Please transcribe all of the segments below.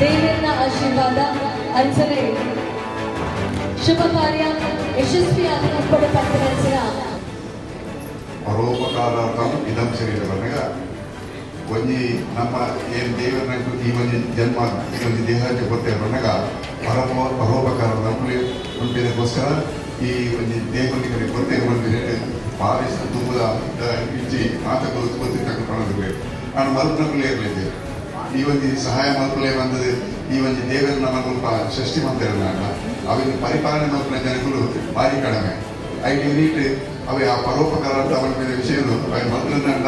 ದೇವರನ್ನ ಆಶೀರ್ವಾದ, ಅಂಚನೆ, ಶುಭ ಕಾರ್ಯ ಯಶಸ್ವಿಯಾಗಿ ಪರೋಪಕಾರಾರ್ಥಂ ಇದಂ ಶರೀರ ಬಂದಾಗ ಒಂಜಿ ನಮ್ಮ ಏನು ದೇವರನ್ನ ಈ ಒಂದು ಜನ್ಮ, ಈ ಒಂದು ದೇಹಕ್ಕೆ ಗೊತ್ತೇ ಬಂದಾಗ ಪರೋಪ ಪರೋಪಕಾರ ನಮ್ಮಲ್ಲಿ ಉಂಟಿದಕ್ಕೋಸ್ಕರ ಈ ಒಂದು ದೇವರಿಗೆ ಗೊತ್ತೇ ಒಂದು ಭಾರಿ ತುಂಬದ, ಇಜ್ಜಿ ಮಾತುಗಳು ಗೊತ್ತಿರ್ತಕ್ಕಂಥ ಕಾಣಬೇಕು ನಾನು ಮರುದಿನಗಳೇ ಇರಲಿದ್ದೇನೆ ಈ ಒಂದು ಸಹಾಯ ಮಲ್ಪಲೆ ಬಂದದೆ ಈ ಒಂದು ದೇವರ ನಮ್ಮ ಸೃಷ್ಟಿ ಮಾಡ್ತಿರಲ್ಲ ಅವನ ಪರಿಪಾಲನೆ ಮಾಡ್ಕೊಂಡ ಜನಗಳು ಭಾರಿ ಕಡಿಮೆ. ಐ ಡಿ ನೀಟ್ ಅವ ಆ ಪರೋಪಕಾರ ಅಂತ ಮಾಡ್ಕೊಂಡ ವಿಷಯಗಳು ಅವು ಮಂತ್ರನಂಡ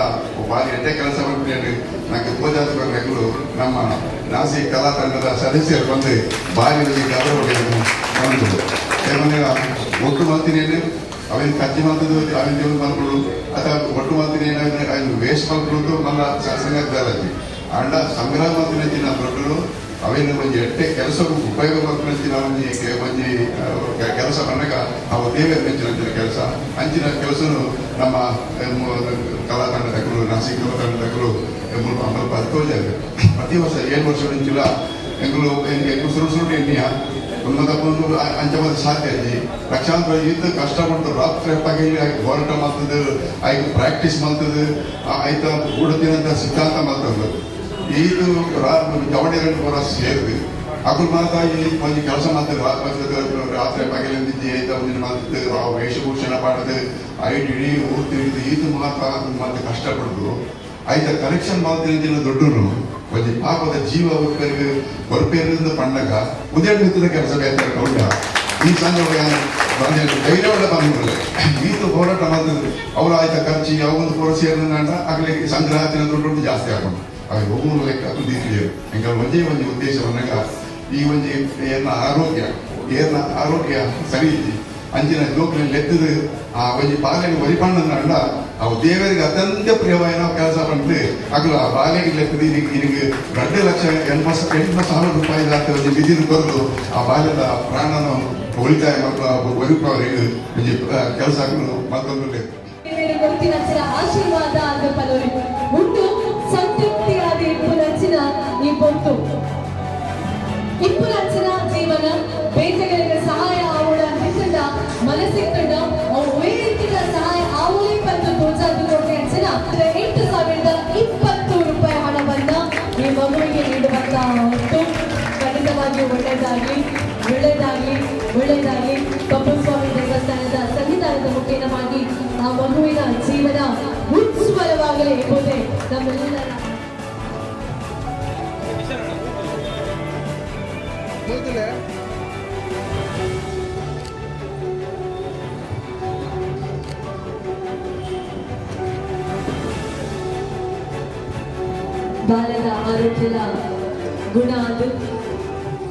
ಭಾರಿ ಎಟ್ಟೆ ಕೆಲಸ ಮಾಡಿ ನನಗೆ ಪೂಜಾತ್ಮ ಬಂದಗಳು ನಮ್ಮ ನಾಸಿ ಕಲಾ ತಂಡದ ಸದಸ್ಯರು ಬಂದು ಭಾರಿ ಗೌರವಗಳನ್ನು ಬಂದು ಒಟ್ಟು ಮಾತಿನೇನು ಅವನು ಕಜ್ಜಿ ಮಾತದು ಅವನ ದೇವರು ಮಾಡ್ಕೊಳ್ಳೋದು ಅಥವಾ ಒಟ್ಟು ಮಾತಿನ ಏನಾದ್ರೆ ಅವನು ವೇಸ್ಟ್ ಮಾಡ್ಕೊಳ್ಳೋದು ಮಲ್ಲ ಸಂಗತಿ ಮಾಡ್ತೀನಿ ದಿನ ದೊಡ್ಡರು ಅವೇನು ಒಂದು ಎಟ್ಟೆ ಕೆಲಸ ಉಪಯೋಗ ಮಾಡ್ಕೊಂತಿನ ಒಂಜಿ ಮಂಜಿ ಕೆಲಸ ಬಂದಾಗ ಅವು ದೇವೇ ಮೆಚ್ಚಿನ ಕೆಲಸ. ಅಂಚಿನ ಕೆಲಸನು ನಮ್ಮ ಕಲಾ ತಂಡದಕ್ಕರು ನಾಸಿಕ್ ಕಲಾ ಮುಲ್ಪ ಮುಲ್ಪ ತೋಜಾಗ ಪ್ರತಿ ವರ್ಷ ಏಳು ವರ್ಷ ನಿಂಚಿಲ್ಲ ಎಂಗಳು ಎಂಗು ಸುರು ಸುರು ಎಣ್ಣಿಯ ಅಂಚೆ ಅಂಚಮದ ಸಾಧ್ಯ ಇದೆ ಲಕ್ಷಾಂತರ ಇದ್ದು ಕಷ್ಟಪಟ್ಟು ರಾತ್ರಿ ಆಯ್ತು ಹೋರಾಟ ಮಾಡ್ತದೆ ಆಯ್ತು ಪ್ರಾಕ್ಟೀಸ್ ಮಾಡ್ತದೆ ಆಯ್ತು ಊಡತಿನಂತ ಸಿದ್ಧಾಂತ ಮಾಡ್ತದೆ ಇದು రెండు ವರ ಸೇರಿದೆ ಮಾತ್ರ ಈ ಒಂದು ಕೆಲಸ ಮಾಡ್ತಾರೆ ರಾತ್ರಿ ಪಗಲಿಂದ ಐತ ಒಂದಿನ ಮಾಡ್ತದೆ ಆ ವೇಷಭೂಷಣ ಪಾಡದೆ ಐಟಿ ಇಡೀ ತಿಳಿದು ಇದು ಮಾತ್ರ ಮತ್ತೆ ಕಷ್ಟಪಡುದು. ಐತ ಕರೆಕ್ಷನ್ ಮಾಡ್ತೀನಿ ದೊಡ್ಡರು ಒಂದು ಪಾಪದ ಜೀವ ಹೊರಪೇರಿಗೆ ಹೊರಪೇರಿಂದ ಪಂಡಗ ಉದಯ ಮಿತ್ರ ಕೆಲಸ ಬೇಕಾದ್ರೆ ಗೌಡ. ಈ ಸಂಘ ಧೈರ್ಯವುಳ್ಳ ಬಂದಿರಲ್ಲ ಈತ ಹೋರಾಟ ಮಾಡ್ತಿದ್ರು. ಅವ್ರು ಆಯ್ತ ಖರ್ಚಿ ಯಾವೊಂದು ಪೂರ ಸೇರಿದ ಆಗಲೇ ಸಂಗ್ರಹ ದೊಡ್ಡ ಜಾಸ್ತಿ ಆಗೊಂಡು ಅవి ಒಬ್ಬರು ಲೆಕ್ಕ ತುದಿತಿದೆ ಎಂಕ ಒಂದೇ ಒಂದು ಉದ್ದೇಶವನ್ನಾಗ ಈ ಒಂದು ಏನ ಆರೋಗ್ಯ ಏನ ಆರೋಗ್ಯ ಸರಿ ಇದ್ದಿ ಅಂಚಿನ ಲೋಕದಲ್ಲಿ ಎತ್ತದ ಆ ಒಂದು ಬಾಲೆಗೆ ಒರಿಪಣ್ಣನ ಅಂಡ ಅವು ದೇವರಿಗೆ ಅತ್ಯಂತ ಪ್ರಿಯವಾದ ಕೆಲಸ ಬಂದು ಆಗಲು ಆ ಬಾಲೆಗೆ ಲೆಕ್ಕದ ನಿನಗೆ ಎರಡು ಲಕ್ಷ ಎಂಬತ್ತು ಎಂಟು ಸಾವಿರ ರೂಪಾಯಿ ಆಗ್ತದೆ ಒಂದು ನಿಧಿನ ಬರೆದು ಆ ಬಾಲ್ಯದ ಪ್ರಾಣನ ಉಳಿತಾಯ ಮತ್ತು ಒರಿಪವರಿಗೆ ಒಂದು ಕೆಲಸ ಆಗಲು ಮತ್ತೊಂದು ಲೆಕ್ಕ ಎಂಟು ಸಾವಿರದ ಇಪ್ಪತ್ತು ರೂಪಾಯಿ ಹಣವನ್ನ ಈ ಮಗುವಿಗೆ ನೀಡುವಂತ ಹೊತ್ತು ಖಂಡಿತವಾಗಿಯೂ ಒಳ್ಳೆಯದಾಗಲಿ ಒಳ್ಳೆಯದಾಗಲಿ ಒಳ್ಳೆಯದಾಗಲಿ. ಕಪ್ಪಸ್ವಾಮಿ ದೇವಸ್ಥಾನದ ಸಂವಿಧಾನದ ಮುಖೇನವಾಗಿ ಆ ಮಗುವಿನ ಜೀವನ ಉಜ್ವಲವಾಗಲಿ ಎಂಬುದೇ ನಮ್ಮೆಲ್ಲರ ಬಾಲದ బాలద ఆరోగ్యల గుణాలు